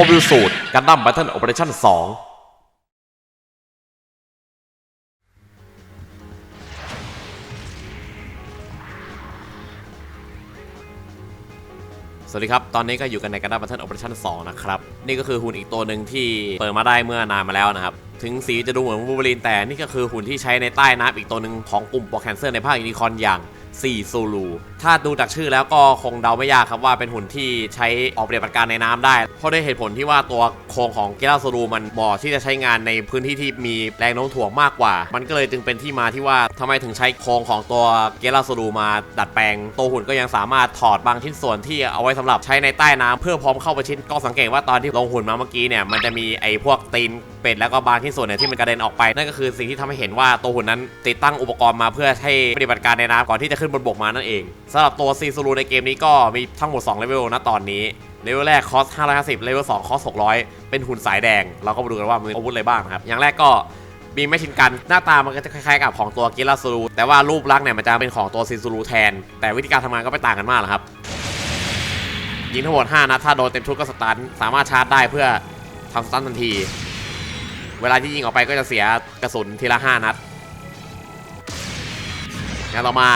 โมบิลสูตรกันดั้ม b บ t เทิลโอเปอเรชั่น2สวัสดีครับ ตอนนี้ก็อยู่กันในกันดั้ม b บ t เทิลโอเปอเรชั่น2นะครับ นี่ก็คือหุ่นอีกตัวหนึ่งที่เปิดมาได้เมื่อนานมาแล้วนะครับ ถึงสีจะดูเหมือนวูเวอรีนแต่นี่ก็คือหุ่นที่ใช้ในใต้น้ำอีกตัวหนึ่งของกลุ่มปรแคนเซอร์ในภาคยูนิคอนอย่าง 4ซูลูถ้าดูจากชื่อแล้วก็คงเดาไม่ยากครับว่าเป็นหุ่นที่ใช้ออกปฏิบัติการในน้ำได้ เพราะด้วยเหตุผลที่ว่าตัวโครงของเกล่าซูลูมันเหมาะที่จะใช้งานในพื้นที่ที่มีแรงโน้มถ่วงมากกว่า มันก็เลยจึงเป็นที่มาที่ว่าทำไมถึงใช้โครงของตัวเกล่าซูลูมาดัดแปลง ตัวหุ่นก็ยังสามารถถอดบางชิ้นส่วนที่เอาไว้สำหรับใช้ในใต้น้ำเพื่อพร้อมเข้าไปชิ้นก็สังเกตว่าตอนที่ลงหุ่นมาเมื่อกี้เนี่ยมันจะมีไอ้พวกตีนเป็ดแล้วก็บางที่ส่วนเนี่ยที่มันกระเด็นออกไปนั่นก็คือสิ่งที่ทำให้เห็นว่าตัวหุ่นนั้นติดตั้งอุปกรณ์มาเพื่อให้ปฏิบัติการในน้ำก่อนที่จะขึ้นบนบกมานั่นเองสำหรับตัวซีซูรูในเกมนี้ก็มีทั้งหมด2เลเวลนะตอนนี้เลเวลแรกคอส 550 เลเวล 2 คอส 600 เป็นหุ่นสายแดง เราก็มาดูกันว่ามีอาวุธอะไรบ้างครับ อย่างแรกก็มีแมชชินกันหน้าตามันก็จะคล้ายๆกับของตัวกิลาซูรูแต่ว่ารูปลักษณ์เนี่ยมันจะเป็นของตัวซีซูรูแทน แต่วิธีการทำงานก็ไม่ต่างกันมากหรอกครับ ยิงทั้งหมด 5นัดถ้าโดนเต็มชุดก็สตัน สามารถชาร์จได้เพื่อทำสตันทันที เวลาที่ยิงออกไปก็จะเสียกระสุนทีละ 5 นัดงั้นเรามา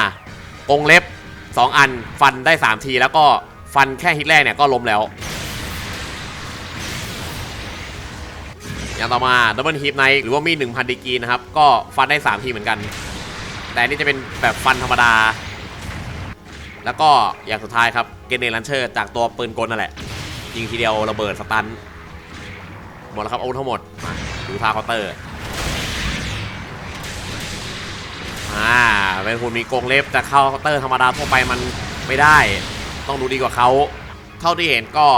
กงเล็บ 2 อันฟันได้ 3 ทีแล้วก็ฟันแค่ฮิตแรกเนี่ยก็ล้มแล้ว อย่างต่อมาดับเบิลฮิปไนหรือว่ามีด1,000ดีกรีนะครับ ก็ฟันได้ 3 ทีเหมือนกัน แต่นนี่จะเป็นแบบฟันธรรมดา แล้วก็อย่างสุดท้ายครับเกเนลันเชอร์จากตัวปืนกลนั่นแหละ ยิงทีเดียวระเบิดสตันหมดแล้วครับอาวุธทั้งหมดมาดูท่าเคาน์เตอร์ อ่าเป็นหุ่นมีกรงเล็บแต่เข้าเคาน์เตอร์ธรรมดาทั่วไปมันไม่ได้ ต้องดูดีกว่าเขาเท่าที่เห็นก็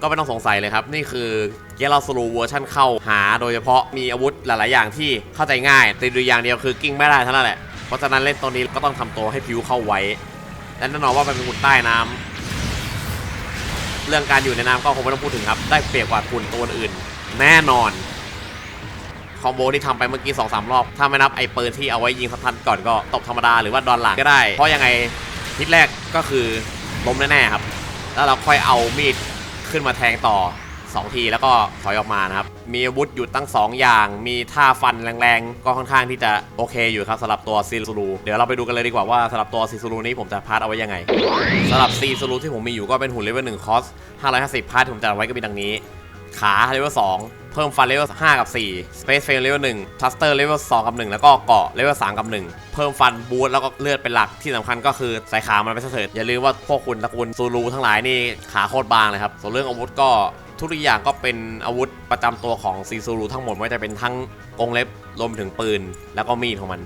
ก็ไม่ต้องสงสัยเลยครับ นี่คือเกลาสลูเวอร์ชันเข้าหาโดยเฉพาะมีอาวุธหลาย ๆ อย่างที่เข้าใจง่ายแต่ดูอย่างเดียวคือกิ้งไม่ได้เท่านั้นแหละ เพราะฉะนั้นเล่นตัวนี้ก็ต้องทำตัวให้ผิวเข้าไว้และแน่นอนว่ามันเป็นหุ่นใต้น้ำเรื่องการอยู่ในน้ำก็คงไม่ต้องพูดถึงครับ ได้เปรียบกว่าหุ่นตัวอื่น แน่นอน คอมโบที่ทำไปเมื่อกี้2อสรอบ ถ้าไม่นับไอ้ปืนที่เอาไว้ยิงสะทันก่อนก็ตบธรรมดาหรือว่าดอนหลังก็ได้ เพราะยังไงฮิตแรกก็คือล้มแน่ๆครับ แล้วเราค่อยเอามีดขึ้นมาแทงต่อ 2 ทีแล้วก็ถอยออกมานะครับ มีอาวุธอยู่ตั้ง 2 อย่าง มีท่าฟันแรงๆ ก็ค่อนข้างที่จะโอเคอยู่ครับสำหรับตัวซีซูรูเดี๋ยวเราไปดูกันเลยดีกว่าว่าสำหรับตัวซีซูรูนี้ผมจะพาร์ทเอาไว้ยังไงสำหรับซีซูรูที่ผมมีอยู่ก็เป็นหุ่นเลเวล1คอส550 พาร์ทที่ผมจัดไว้ก็มีดังนี้ ขาเลเวล2 เพิ่มฟันเลเวล5กับ 4 Space Frame เลเวล1 Thruster เลเวล2กับ 1 แล้วก็เกาะเลเวล3กับ 1 เพิ่มฟันบูทแล้วก็เลือดเป็นหลักที่สำคัญก็คือใส่ขามันไปเถิดอย่าลืมว่าพวกคุณตระกูลซูรูทั้งหลายนี่ขาโคตรบางเลยครับ ส่วนเรื่องอาวุธก็ทุกอย่างก็เป็นอาวุธประจำตัวของซีซูรูทั้งหมดไม่ว่าจะเป็นทั้งกรงเล็บรวมถึงปืน แล้วก็มีดของมัน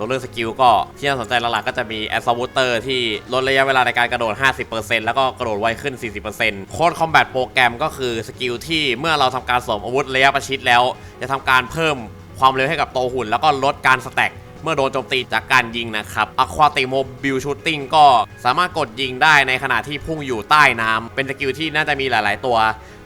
ส่วนเรื่องสกิลก็ที่น่าสนใจหลักๆก็จะมีแอสซาวูเตอร์ที่ลดระยะเวลาในการกระโดด 50%แล้วก็กระโดดไวขึ้น 40%โค้ดคอมแบทโปรแกรมก็คือสกิลที่เมื่อเราทำการสวมอาวุธระยะประชิดแล้ว จะทำการเพิ่มความเร็วให้กับตัวหุ่น แล้วก็ลดการสแต็กเมื่อโดนโจมตีจากการยิงนะครับ Aquatic Mobile Shooting ก็สามารถกดยิงได้ในขณะที่พุ่งอยู่ใต้น้ำเป็นสกิลที่น่าจะมีหลาย ๆ ตัว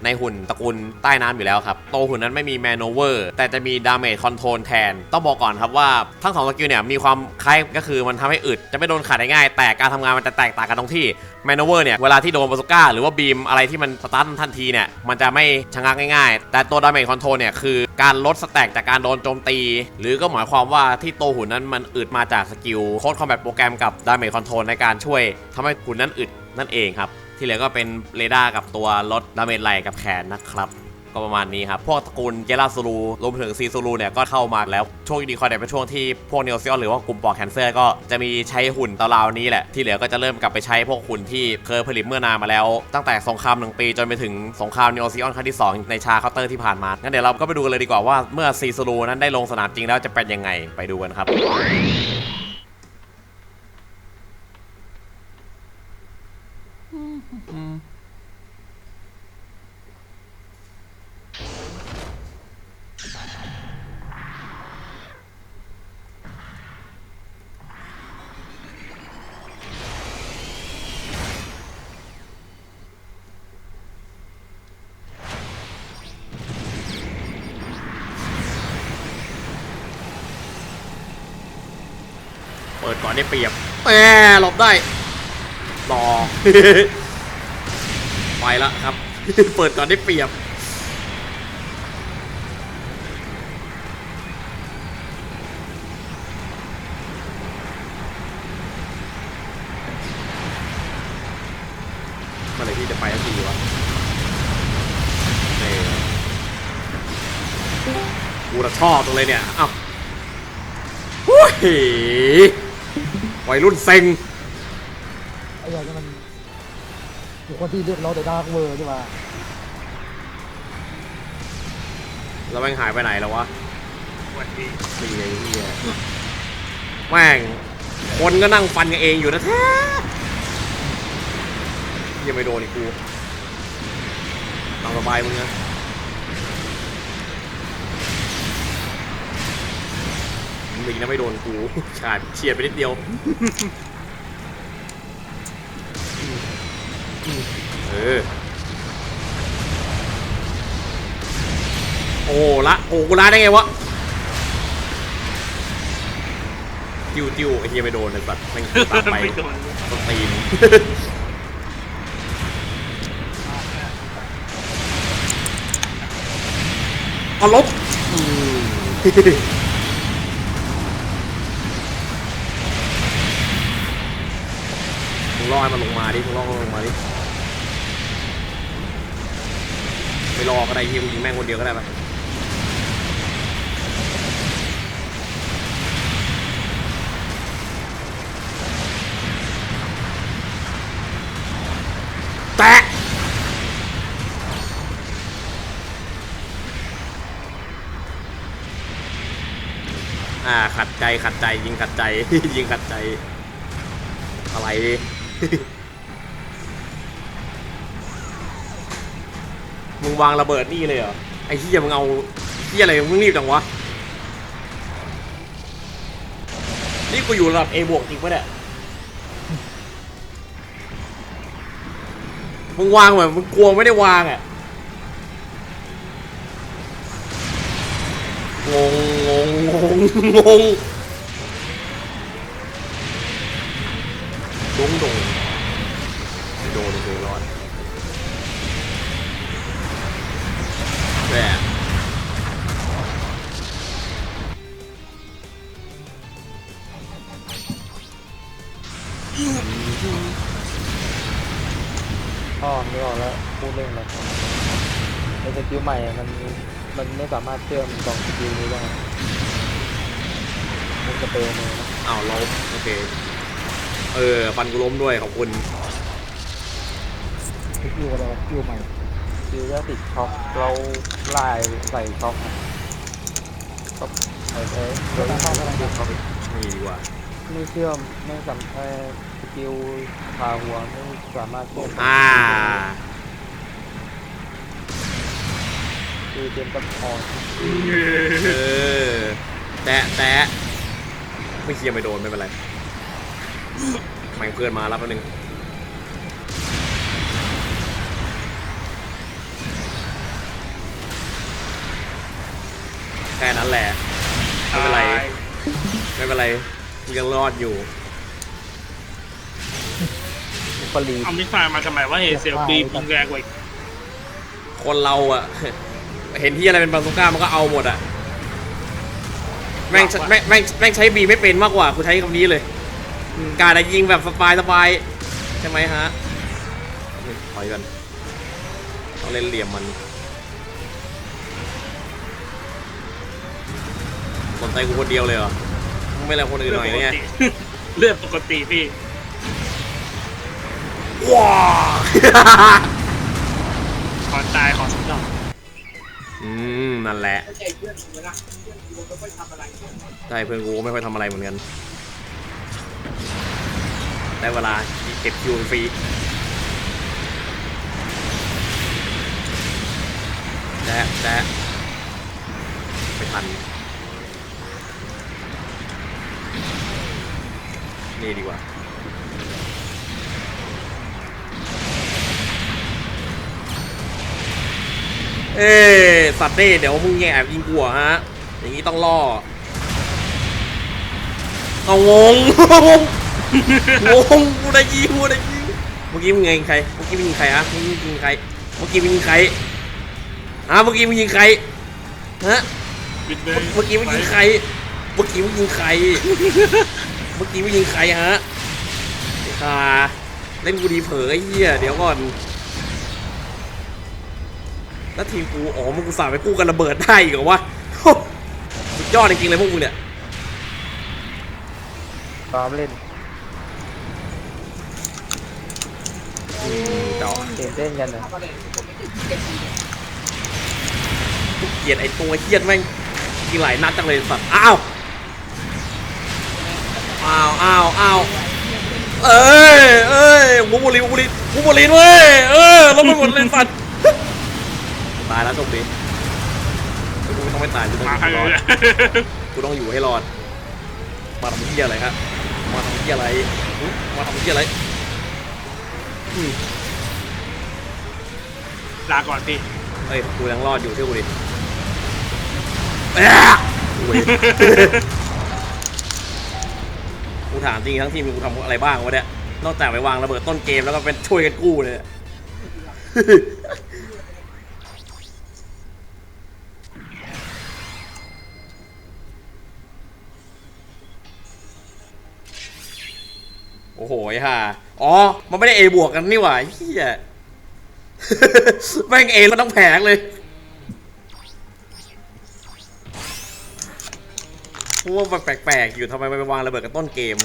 ในหุ่นตระกูลใต้น้ำอยู่แล้วครับตัวหุ่นนั้นไม่มีแมน o เวอร์แต่จะมีดาเมจคอนโทรลแทน ต้องบอกก่อนครับว่าทั้งสองสกิลเนี่ยมีความคล้ายก็คือมันทำให้อึดจะไม่โดนขาดได้ง่าย แต่การทำงานมันจะแตกต่างกันตรงที่แมน o เวอร์เนี่ยเวลาที่โดนบาซูก้าหรือว่าบีมอะไรที่มันสตาร์ททันทีเนี่ยมันจะไม่ชะงักง่ายๆ แต่ตัวดาเมจคอนโทรลเนี่ยคือการลดสแต็กจากการโดนโจมตี หรือก็หมายความว่าที่ตัวหุ่นนั้นมันอึดมาจากสกิลโค้ดคอมแบทโปรแกรมกับดาเมจคอนโทรลในการช่วยทำให้หุ่นนั้นอึดนั่นเองครับ ที่เหลือก็เป็นเรดาร์กับตัวลดดาเมจไหลกับแขนนะครับ ก็ประมาณนี้ครับ พวกตระกูลเกล่าซูรูรวมถึงซีซูรูเนี่ยก็เข้ามาแล้ว ช่วงยูนิคอร์เนี่ยเป็นช่วงที่พวกเนโอซิออนหรือว่ากลุ่มปอดแคนเซอร์ก็จะมีใช้หุ่นตาราวนี้แหละ ที่เหลือก็จะเริ่มกลับไปใช้พวกหุ่นที่เคยผลิตเมื่อนานมาแล้ว ตั้งแต่สงครามหนึ่งปีจนไปถึงสงครามเนโอซิออนครั้งที่ 2 ในชาเคาน์เตอร์ที่ผ่านมางั้นเดี๋ยวเราก็ไปดูกันเลยดีกว่าว่าเมื่อซีซูรูนั้นได้ลงสนามจริงแล้วจะเป็นยังไงไปดูกันครับ ก่อนได้เปรียบแหมหลบได้รอไปแล้วครับ เปิดก่อนได้เปรียบเมื่อไหรที่จะไปสักทีวะนี่กูระชอบตรงเลยเนี่ยเอ้าหุ้ย วัยรุ่นเซ็งไอ้อย่างนี้มันอยู่คนที่เรียกเราแต่ดาร์กเวอร์ใช่ไหมแล้วแม่งหายไปไหนแล้ววะวันนี้นี่ไงเฮียแม่งคนก็นั่งฟันกันเองอยู่นะแท้ยังไม่โดนอีกกูตามสบายมึงนะ มึงนะไม่โดนกูขาดเฉียดไปนิดเดียวเออโอ้ละโอ้กูละได้ไงวะจิ้วจิ้วไอ้เฮียไม่โดนเลยสัตว์แม่งตามไปไม่โดนสตีนเอาลบ งรอให้มันลงมาดิมึงรอมันลงมาดิไม่รอก็ได้เฮียกูยิงแม่งคนเดียวก็ได้ปะแตะอ่าขัดใจขัดใจยิงขัดใจยิงขัดใจอะไร มึงวางระเบิดนี่เลยเหรอ ไอ้เหี้ยมึงเอาเหี้ยอะไรมึงรีบจังวะ นี่กูอยู่ระดับ A บวกจริงปะเนี่ย มึงวางแบบมึงกลัวไม่ได้วางอะ งงงงงง สกิลใหม่อะมันมันไม่สามารถเชื่อมสองสกิลนี้ได้มันจะเป็นเลยนะอ้าวล้มโอเค เออฟันกูล้มด้วยขอบคุณสกิลอะไรวะสกิลใหม่สกิลจะติดช็อคเราลายใส่ช็อคอะช็อคใส่ใช้เราต้องเข้าอะไรติดช็อคนี่ดีกว่าไม่เชื่อมไม่สำคัญสกิลพาหัวไม่สามารถเชื่อมอ่า คือเจมส์กับพอเออแตะแตะไม่เคลียร์ไม่โดนไม่เป็นไรแม่งเพื่อนมารับแป๊บนึงแค่นั้นแหละ ไม่เป็นไร ไม่เป็นไรยังรอดอยู่ปรีเอามิสไซล์มาทำไมว่าเฮเซลบีมยิงแรงกว่าอีกคนเราอะ เห็นที่อะไรเป็นบาซูก้ามันก็เอาหมดอะแม่งแม่งแม่งแม่งใช้บีไม่เป็นมากกว่าคุณใช้คำนี้เลย การจะยิงแบบสบายสบายใช่ไหมฮะนี่ถอยกันต้องเล่นเหลี่ยมมันสนใจกูคนเดียวเลยเหรอมึงไม่แล้วคนอื่นหน่อยเนี่ยเลือดปกติพี่ว้าขอตายขอสักดอกอืม นั่นแหละใช่เพื่อนกูไม่ค่อยทำอะไรเหมือนกันได้เวลาเก็บคิวฟรีแจ๊ะแจ๊ะไม่ทัน นี่ดีกว่า เอ้สัตว์เด้เดี๋ยวมึงแอบยิงกูเหรอฮะ อย่างนี้ต้องล่อ เอางง งงกูได้ยิงกูได้ยิงเมื่อกี้มึงไงใคร เมื่อกี้มึงยิงใครฮะเมื่อกี้มึงยิงใคร เมื่อกี้มึงยิงใครฮะเมื่อกี้มึงยิงใคร ฮะ เมื่อกี้มึงยิงใคร เมื่อกี้มึงยิงใคร เมื่อกี้มึงยิงใครฮะไอ้ห่าเล่นกูดีเผลอไอ้เหี้ยเดี๋ยวก่อน แล้วทีมกูอ๋อมึงกูสาไปกู้กันระเบิดได้อีกเหรอวะสุดยอดจริงๆเลยพวกมึงเนี่ยซ้อมเล่นต่อเต้นเต้นกันนะกูเกลียดไอ้ตัวเฮี้ยนแม่งกินหลายนัดจังเลยสัตว์อ้าวอ้าวอ้าวอ้าวเอ้ยเอ้ยวูบูลินวูบูลินวูบูลินเว้ยเออลบไปหมดเลยสัตว์ ตายแล้วโชคดีกูไม่ต้องไปตายกูต้องมาอยู่ให้ให้รอเลดยกูต้องอยู่ให้รอด มาทำเฮี้ยอะไรฮะมาทำเฮี้ยอะไรอุ๊ยมาทำเฮี้ยอะไรอืมลาก่อนพี่เอ้ยกูยังรอดอยู่เชื่อกูดิเอ้ยโอ้ยกูถามจริงทั้งทีมกูทำอะไรบ้างวะเนี่ย นอกจากไปวางระเบิดต้นเกมแล้วก็เป็นช่วยกันกู้เลย อ้โหฮ่าอ๋อ มันไม่ได้ A บวกกันนี่หว่าไอ้เฮียแม่งเอมันต้องแผงเลยเพราะว่ามันแปลกๆอยู่ทำไมมันไปวางระเบิดกับต้นเกม